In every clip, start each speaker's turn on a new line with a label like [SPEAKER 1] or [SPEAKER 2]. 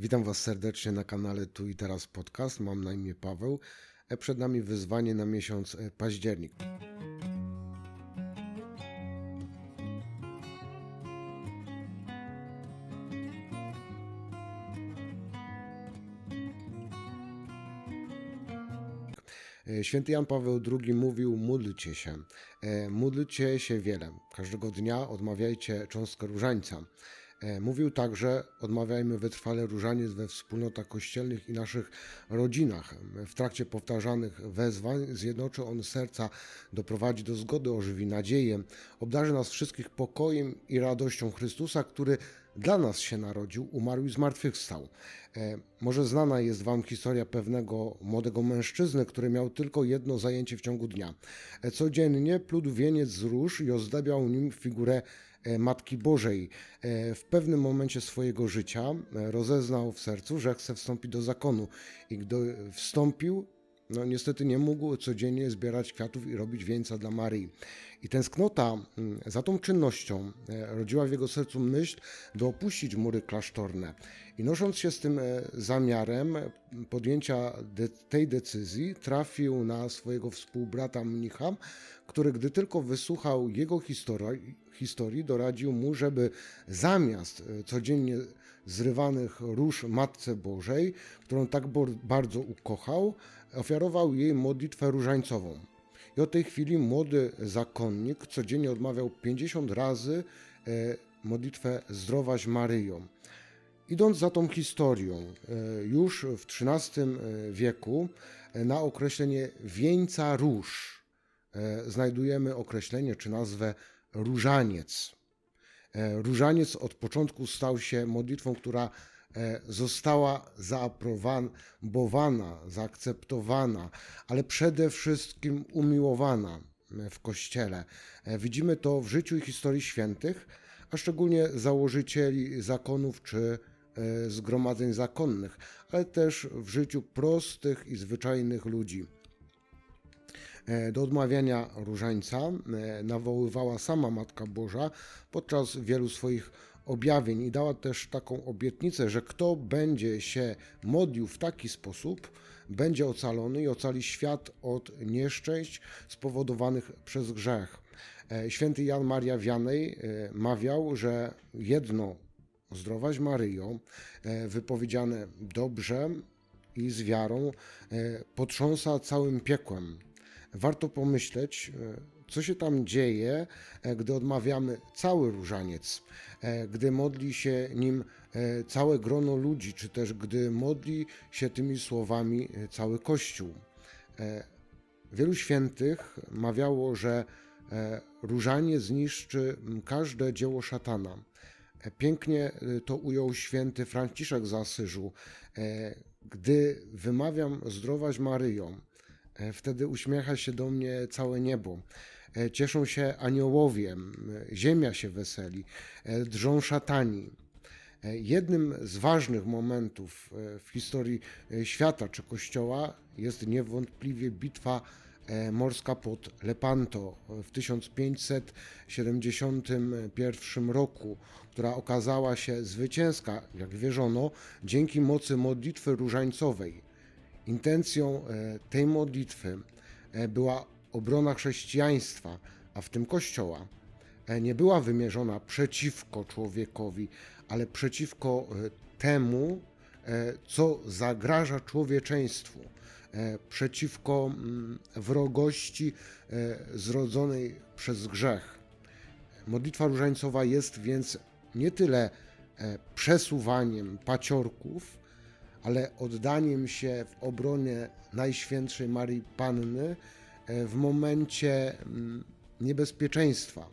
[SPEAKER 1] Witam Was serdecznie na kanale Tu i Teraz Podcast. Mam na imię Paweł. Przed nami wyzwanie na miesiąc e, październik. E, Święty Jan Paweł II mówił: módlcie się. E, Módlcie się wiele. Każdego dnia odmawiajcie cząstkę różańca. E, Mówił także: odmawiajmy wytrwale różaniec we wspólnotach kościelnych i naszych rodzinach. W trakcie powtarzanych wezwań zjednoczy on serca, doprowadzi do zgody, ożywi nadzieję, obdarzy nas wszystkich pokojem i radością Chrystusa, który dla nas się narodził, umarł i zmartwychwstał. E, Może znana jest Wam historia pewnego młodego mężczyzny, który miał tylko jedno zajęcie w ciągu dnia. E, Codziennie plótł wieniec z róż i ozdabiał nim figurę e, Matki Bożej. W pewnym momencie swojego życia rozeznał w sercu, że chce wstąpić do zakonu i gdy wstąpił, no niestety nie mógł codziennie zbierać kwiatów i robić wieńca dla Maryi. I tęsknota mm, za tą czynnością e, rodziła w jego sercu myśl, by opuścić mury klasztorne. I nosząc się z tym e, zamiarem podjęcia de- tej decyzji, trafił na swojego współbrata mnicha, który gdy tylko wysłuchał jego historii, historii doradził mu, żeby zamiast e, codziennie zrywanych róż Matce Bożej, którą tak bardzo ukochał, ofiarował jej modlitwę różańcową. I od tej chwili młody zakonnik codziennie odmawiał 50 razy e, modlitwę Zdrowaś Maryjo. Idąc za tą historią, e, już w XIII wieku e, na określenie wieńca róż znajdujemy określenie czy nazwę różaniec. E, Różaniec od początku stał się modlitwą, która e, została zaaprobowana, zaakceptowana, ale przede wszystkim umiłowana e, w Kościele. Widzimy to w życiu i historii świętych, a szczególnie założycieli zakonów czy zgromadzeń zakonnych, ale też w życiu prostych i zwyczajnych ludzi. E, Do odmawiania różańca e, nawoływała sama Matka Boża podczas wielu swoich objawień i dała też taką obietnicę, że kto będzie się modlił w taki sposób, będzie ocalony i ocali świat od nieszczęść spowodowanych przez grzech. E, Święty Jan Maria Wianej mawiał, że jedno zdrowaś Maryjo, wypowiedziane dobrze i z wiarą, potrząsa całym piekłem. Warto pomyśleć, e, co się tam dzieje, e, gdy odmawiamy cały różaniec, e, gdy modli się nim całe grono ludzi, czy też gdy modli się tymi słowami cały Kościół. Wielu świętych mawiało, że różanie zniszczy każde dzieło szatana. Pięknie to ujął święty Franciszek z Asyżu. Gdy wymawiam zdrowaś Maryjo, e, wtedy uśmiecha się do mnie całe niebo. E, Cieszą się aniołowie, ziemia się weseli, e, drżą szatani. E, Jednym z ważnych momentów e, w historii e, świata czy Kościoła jest niewątpliwie bitwa e, morska pod Lepanto w 1571 roku, która okazała się zwycięska, jak wierzono, dzięki mocy modlitwy różańcowej. Intencją e, tej modlitwy e, była obrona chrześcijaństwa, a w tym Kościoła e, nie była wymierzona przeciwko człowiekowi, ale przeciwko temu, co zagraża człowieczeństwu, przeciwko mm, wrogości zrodzonej przez grzech. Modlitwa różańcowa jest więc nie tyle przesuwaniem paciorków, ale oddaniem się w obronie Najświętszej Maryi Panny e, w momencie mm, niebezpieczeństwa.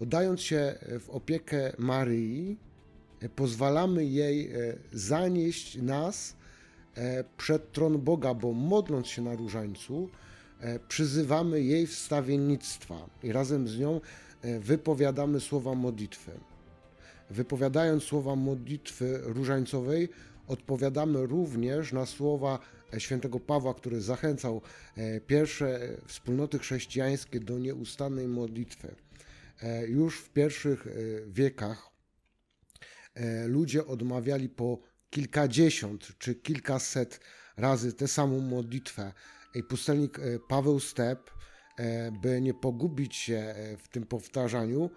[SPEAKER 1] Oddając się w opiekę Maryi, e, pozwalamy jej e, zanieść nas e, przed tron Boga, bo modląc się na różańcu, e, przyzywamy jej wstawiennictwa i razem z nią e, wypowiadamy słowa modlitwy. Wypowiadając słowa modlitwy różańcowej, odpowiadamy również na słowa e, świętego Pawła, który zachęcał e, pierwsze wspólnoty chrześcijańskie do nieustannej modlitwy. E, Już w pierwszych wiekach ludzie odmawiali po kilkadziesiąt czy kilkaset razy tę samą modlitwę. I pustelnik Paweł Step, by nie pogubić się w tym powtarzaniu,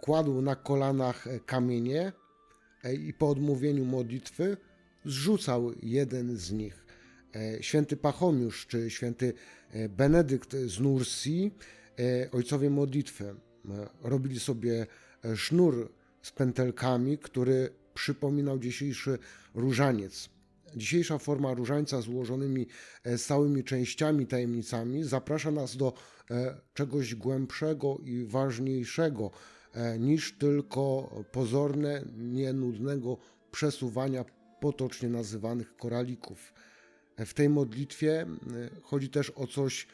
[SPEAKER 1] kładł na kolanach kamienie i po odmówieniu modlitwy zrzucał jeden z nich. E, Święty Pachomiusz czy święty e, Benedykt z Nursi, e, ojcowie modlitwy, robili sobie sznur z pętelkami, który przypominał dzisiejszy różaniec. Dzisiejsza forma różańca z ułożonymi e, stałymi częściami, tajemnicami zaprasza nas do czegoś głębszego i ważniejszego niż tylko pozorne, nienudnego przesuwania potocznie nazywanych koralików. W tej modlitwie e, chodzi też o coś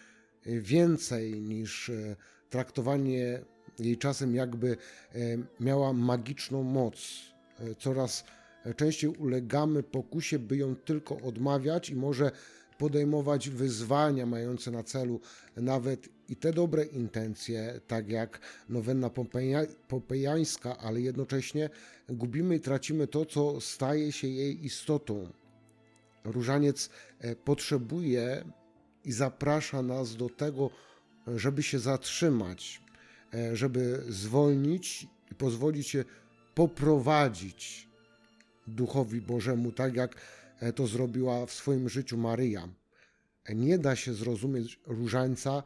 [SPEAKER 1] e, więcej niż e, traktowanie jej czasem jakby miała magiczną moc. Coraz częściej ulegamy pokusie, by ją tylko odmawiać i może podejmować wyzwania mające na celu nawet i te dobre intencje, tak jak nowenna pompeja- pompejańska, ale jednocześnie gubimy i tracimy to, co staje się jej istotą. Różaniec e, potrzebuje i zaprasza nas do tego, żeby się zatrzymać, e, żeby zwolnić i pozwolić się poprowadzić Duchowi Bożemu, tak jak to zrobiła w swoim życiu Maryja. E, Nie da się zrozumieć różańca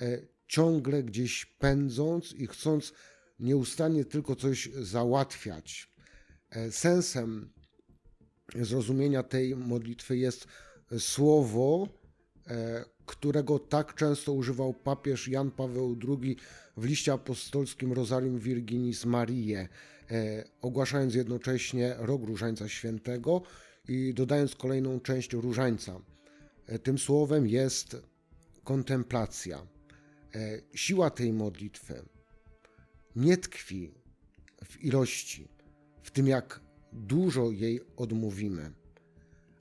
[SPEAKER 1] e, ciągle gdzieś pędząc i chcąc nieustannie tylko coś załatwiać. E, Sensem zrozumienia tej modlitwy jest słowo, e, którego tak często używał papież Jan Paweł II w liście apostolskim Rosarium Virginis Mariae, e, ogłaszając jednocześnie rok Różańca Świętego i dodając kolejną część Różańca. E, Tym słowem jest kontemplacja. E, Siła tej modlitwy nie tkwi w ilości, w tym jak dużo jej odmówimy,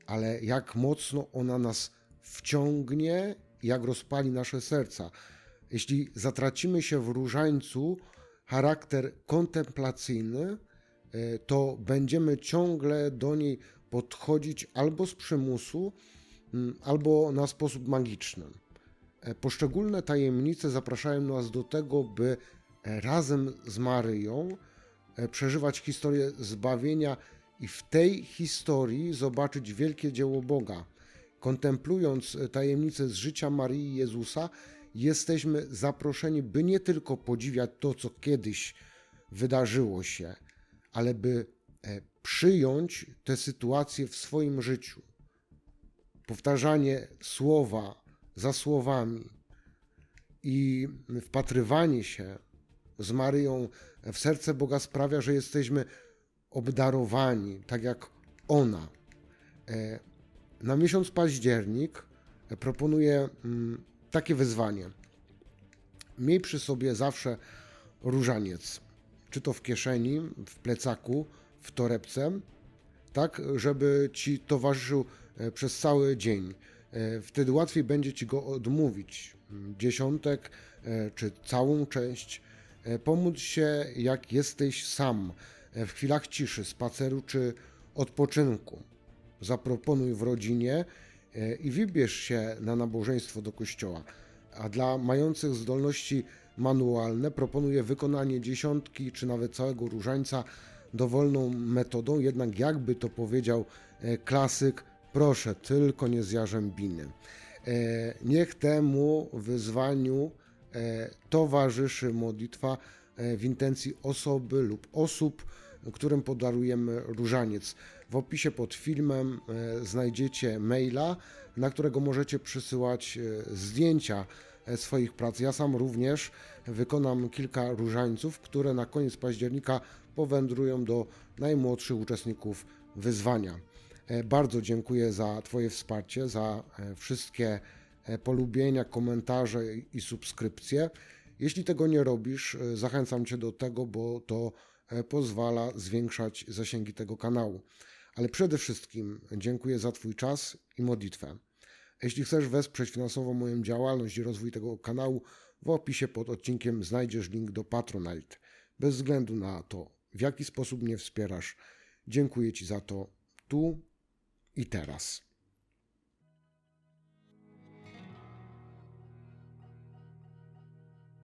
[SPEAKER 1] ale jak mocno ona nas wciągnie, jak rozpali nasze serca. Jeśli zatracimy się w różańcu charakter kontemplacyjny, e, to będziemy ciągle do niej podchodzić albo z przymusu, mm, albo na sposób magiczny. E, Poszczególne tajemnice zapraszają nas do tego, by e, razem z Maryją e, przeżywać historię zbawienia i w tej historii zobaczyć wielkie dzieło Boga. Kontemplując tajemnice z życia Maryi i Jezusa, jesteśmy zaproszeni, by nie tylko podziwiać to, co kiedyś wydarzyło się, ale by przyjąć tę sytuację w swoim życiu. Powtarzanie słowa za słowami i wpatrywanie się z Maryją w serce Boga sprawia, że jesteśmy obdarowani, tak jak ona. E, Na miesiąc październik proponuję mm, takie wyzwanie. Miej przy sobie zawsze różaniec, czy to w kieszeni, w plecaku, w torebce, tak, żeby ci towarzyszył e, przez cały dzień. E, Wtedy łatwiej będzie ci go odmówić. Mm, Dziesiątek e, czy całą część. Pomóc się, jak jesteś sam, w chwilach ciszy, spaceru czy odpoczynku. Zaproponuj w rodzinie i wybierz się na nabożeństwo do kościoła. A dla mających zdolności manualne proponuję wykonanie dziesiątki czy nawet całego różańca dowolną metodą, jednak jakby to powiedział e, klasyk, proszę, tylko nie z jarzębiny. E, Niech temu wyzwaniu e, towarzyszy modlitwa w intencji osoby lub osób, którym podarujemy różaniec. W opisie pod filmem znajdziecie maila, na którego możecie przysyłać zdjęcia swoich prac. Ja sam również wykonam kilka różańców, które na koniec października powędrują do najmłodszych uczestników wyzwania. E, Bardzo dziękuję za Twoje wsparcie, za e, wszystkie e, polubienia, komentarze i- subskrypcje. Jeśli tego nie robisz, zachęcam Cię do tego, bo to pozwala zwiększać zasięgi tego kanału. Ale przede wszystkim dziękuję za Twój czas i modlitwę. Jeśli chcesz wesprzeć finansowo moją działalność i rozwój tego kanału, w opisie pod odcinkiem znajdziesz link do Patronite. Bez względu na to, w jaki sposób mnie wspierasz, dziękuję Ci za to tu i teraz.